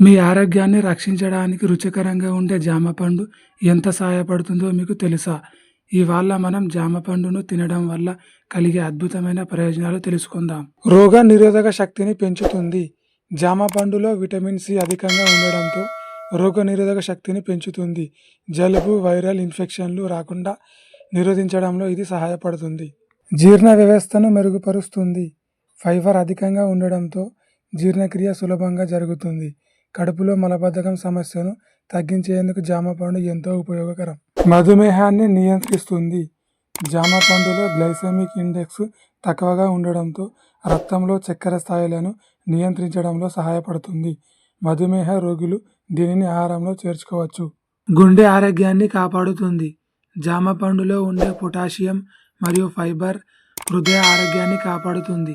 మీ ఆరోగ్యాన్ని రక్షించడానికి రుచికరంగా ఉండే జామ పండు ఎంత సహాయపడుతుందో మీకు తెలుసా? ఇవాళ మనం జామ పండును తినడం వల్ల కలిగే అద్భుతమైన ప్రయోజనాలు తెలుసుకుందాం. రోగ నిరోధక శక్తిని పెంచుతుంది. జామ పండులో విటమిన్ సి అధికంగా ఉండడంతో రోగ నిరోధక శక్తిని పెంచుతుంది. జలుబు వైరల్ ఇన్ఫెక్షన్లు రాకుండా నిరోధించడంలో ఇది సహాయపడుతుంది. జీర్ణ వ్యవస్థను మెరుగుపరుస్తుంది. ఫైబర్ అధికంగా ఉండడంతో జీర్ణక్రియ సులభంగా జరుగుతుంది. కడుపులో మలబద్ధకం సమస్యను తగ్గించేందుకు జామ పండు ఎంతో ఉపయోగకరం. మధుమేహాన్ని నియంత్రిస్తుంది. జామ పండులో గ్లైసెమిక్ ఇండెక్స్ తక్కువగా ఉండడంతో రక్తంలో చక్కెర స్థాయిలను నియంత్రించడంలో సహాయపడుతుంది. మధుమేహ రోగులు దీనిని ఆహారంలో చేర్చుకోవచ్చు. గుండె ఆరోగ్యాన్ని కాపాడుతుంది. జామ పండులో ఉండే పొటాషియం మరియు ఫైబర్ హృదయ ఆరోగ్యాన్ని కాపాడుతుంది.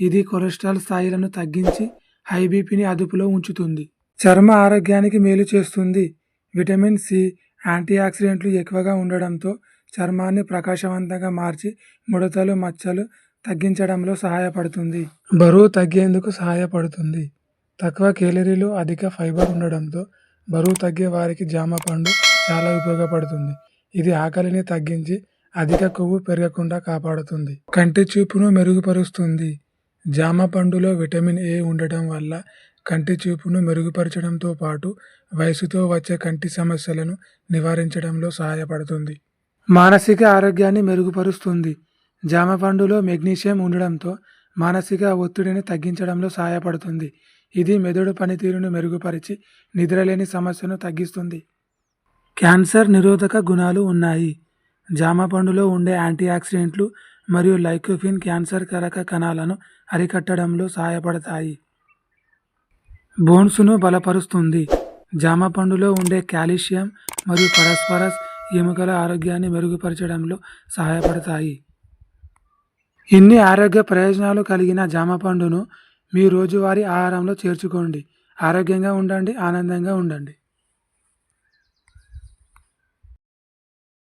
ఇది కొలెస్ట్రాల్ స్థాయిలను తగ్గించి హైబీపీని అదుపులో ఉంచుతుంది. చర్మ ఆరోగ్యానికి మేలు చేస్తుంది. విటమిన్ సి యాంటీ ఆక్సిడెంట్లు ఎక్కువగా ఉండడంతో చర్మాన్ని ప్రకాశవంతంగా మార్చి ముడతలు మచ్చలు తగ్గించడంలో సహాయపడుతుంది. బరువు తగ్గేందుకు సహాయపడుతుంది. తక్కువ కేలరీలు అధిక ఫైబర్ ఉండడంతో బరువు తగ్గే వారికి జామ పండు చాలా ఉపయోగపడుతుంది. ఇది ఆకలిని తగ్గించి అధిక కొవ్వు పెరగకుండా కాపాడుతుంది. కంటి చూపును మెరుగుపరుస్తుంది. జామ పండులో విటమిన్ ఏ ఉండటం వల్ల కంటి చూపును మెరుగుపరచడంతో పాటు వయసుతో వచ్చే కంటి సమస్యలను నివారించడంలో సహాయపడుతుంది. మానసిక ఆరోగ్యాన్ని మెరుగుపరుస్తుంది. జామ పండులో మెగ్నీషియం ఉండడంతో మానసిక ఒత్తిడిని తగ్గించడంలో సహాయపడుతుంది. ఇది మెదడు పనితీరును మెరుగుపరిచి నిద్రలేని సమస్యను తగ్గిస్తుంది. క్యాన్సర్ నిరోధక గుణాలు ఉన్నాయి. జామ పండులో ఉండే యాంటీ ఆక్సిడెంట్లు మరియు లైకోఫిన్ క్యాన్సర్ కరక కణాలను అరికట్టడంలో సహాయపడతాయి. బోన్స్ను బలపరుస్తుంది. జామ పండులో ఉండే కాల్షియం మరియు పరస్పరస్ ఎముకల ఆరోగ్యాన్ని మెరుగుపరచడంలో సహాయపడతాయి. ఇన్ని ఆరోగ్య ప్రయోజనాలు కలిగిన జామ పండును మీ రోజువారీ ఆహారంలో చేర్చుకోండి. ఆరోగ్యంగా ఉండండి ఆనందంగా ఉండండి.